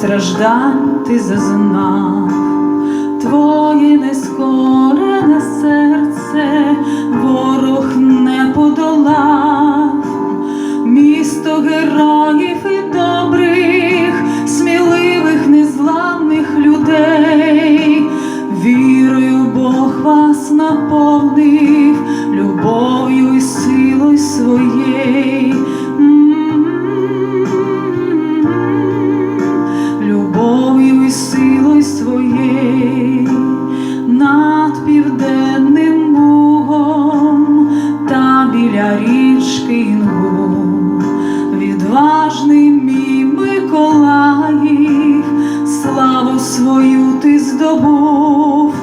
страждань ти зазнав твої нескоро. Силою над південним Бугом та біля річки Інгу, відважний мій Миколаїв, славу свою ти здобув,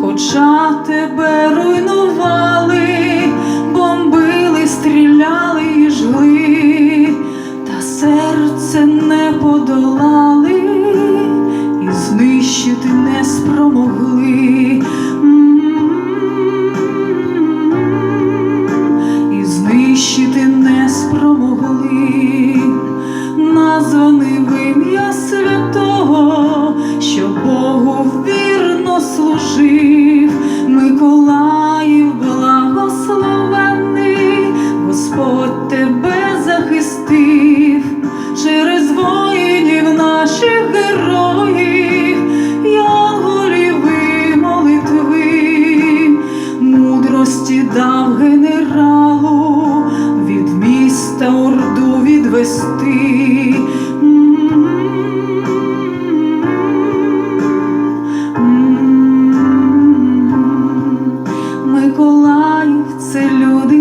хоча тебе руйнували, бомбили, стріляли і жгли, та серце не подолали і знищити не спромогли. І знищити не спромогли, названий в ім'я святого,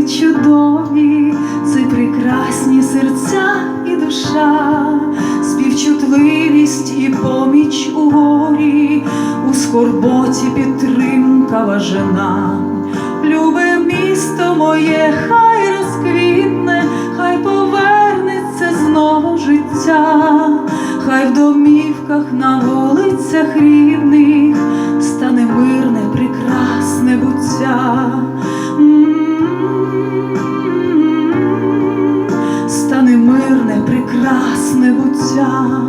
чудові, це прекрасні серця і душа, співчутливість і поміч у горі, у скорботі підтримка важена. Любе місто моє, хай розквітне, хай повернеться знову життя, хай в домівках на вулицях рідних прекрасне буття.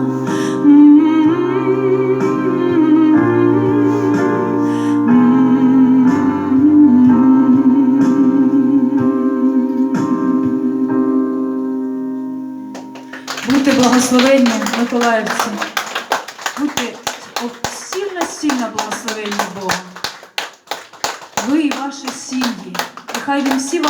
Будьте благословенні, Миколаївці. Будьте сильно-сильно благословенні Богом. Ви і ваші сім'ї. І хай він всі ваші.